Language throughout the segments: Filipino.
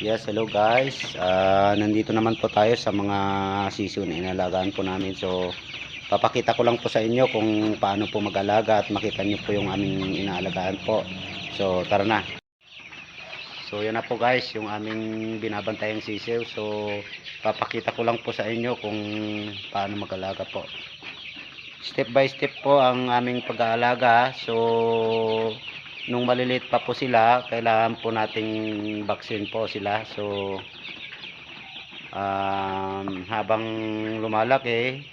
Yes, hello guys. Ah, nandito naman po tayo sa mga sisiw na inalagaan po namin. So, papakita ko lang po sa inyo kung paano po mag-alaga at makita niyo po yung aming inaalagaan po. So, tara na. So, yan na po guys, yung aming binabantayang sisiw. So, papakita ko lang po sa inyo kung paano mag-alaga po. Step by step po ang aming pag-aalaga. So, nung maliliit pa po sila, kailangan po nating vaccine po sila. So, um, habang lumalaki,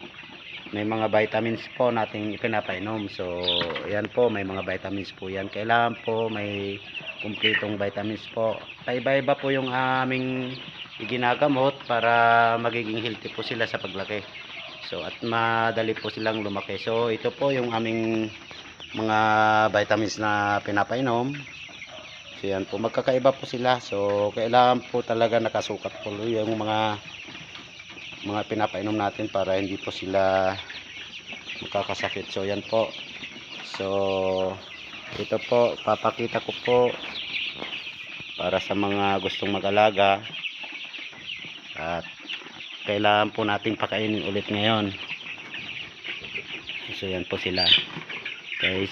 may mga vitamins po nating ipinapainom. So, yan po, may mga vitamins po yan. Kailangan po may kumpletong vitamins po. Iba-iba po yung aming ginagamot para magiging healthy po sila sa paglaki. So, at madali po silang lumaki. So, ito po yung aming mga vitamins na pinapainom. So yan po, magkakaiba po sila. So kailangan po talaga nakasukat po yung mga mga pinapainom natin para hindi po sila makakasakit. So yan po. So ito po, papakita ko po para sa mga gustong mag-alaga at kailangan po nating pakainin ulit ngayon. So yan po sila guys.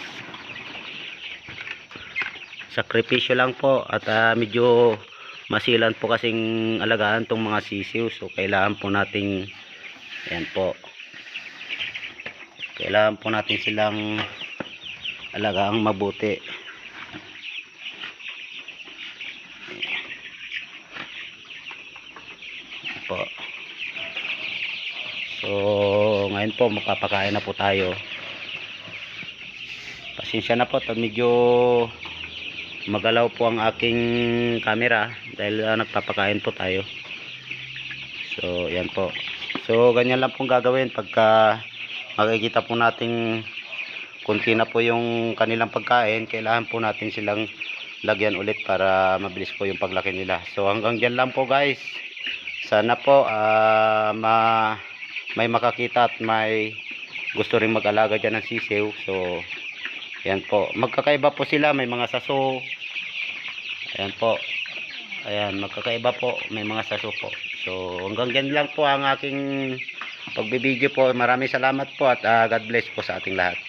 Sakripisyo lang po at ah, medyo masilan po kasing alagaan tong mga sisiw. So kailangan po nating ayan po. Kailangan po natin silang alagaan mabuti. Po. So ngayon po magpapakain na po tayo pasensya na po at medyo magalaw po ang aking camera dahil ah, nagpapakain po tayo. So yan po. So ganyan lang pong gagawin pagka makikita po nating kunti na po yung kanilang pagkain kailangan po natin silang lagyan ulit para mabilis po yung paglaki nila. So hanggang dyan lang po guys. Sana po ah, ma may makakita at may gusto rin mag-alaga dyan ng sisiw. So Ayan po. Magkakaiba po sila. May mga saso. Ayan po. Ayan. Magkakaiba po. May mga saso po. So, hanggang dyan lang po ang aking pagbibideo po. Maraming salamat po at ah, God bless po sa ating lahat.